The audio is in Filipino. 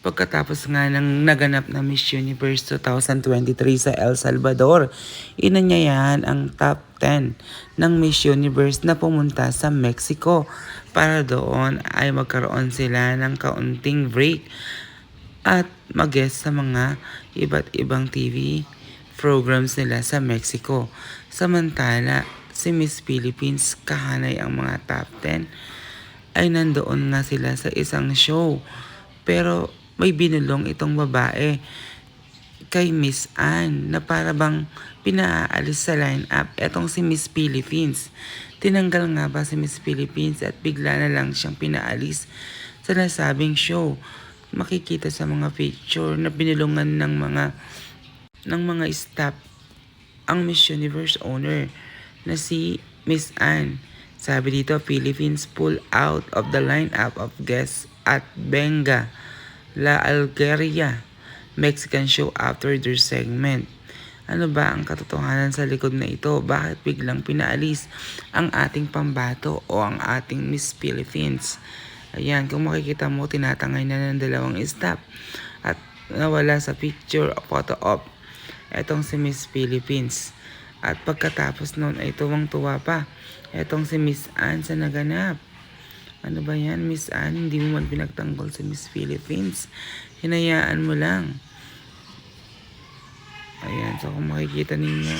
Pagkatapos nga ng naganap na Miss Universe 2023 sa El Salvador, inanyayahan ang top 10 ng Miss Universe na pumunta sa Mexico para doon ay magkaroon sila ng kaunting break at mag-guest sa mga iba't ibang TV programs nila sa Mexico. Samantala, si Miss Philippines kahanay ang mga top 10 ay nandoon nga sila sa isang show. Pero may binulong itong babae kay Miss Anne na para bang pinaalis sa line-up etong si Miss Philippines. Tinanggal nga ba si Miss Philippines at bigla na lang siyang pinaalis sa nasabing show. Makikita sa mga picture na binulungan ng mga ng mga staff ang Miss Universe owner na si Miss Anne. Sabi dito, Philippines pull out of the lineup of guests at Benga, La Algeria, Mexican show after their segment. Ano ba ang katotohanan sa likod na ito? Bakit biglang pinaalis ang ating pambato o ang ating Miss Philippines? Ayan, kung makikita mo, tinatangay na ng dalawang staff at nawala sa picture o photo op etong si Miss Philippines. At pagkatapos noon ay tuwang-tuwa pa etong si Miss Anne sa naganap. Ano ba yan, Miss Anne? Hindi mo man pinagtanggol si Miss Philippines. Hinayaan mo lang. Ayan, so kung makikita ninyo,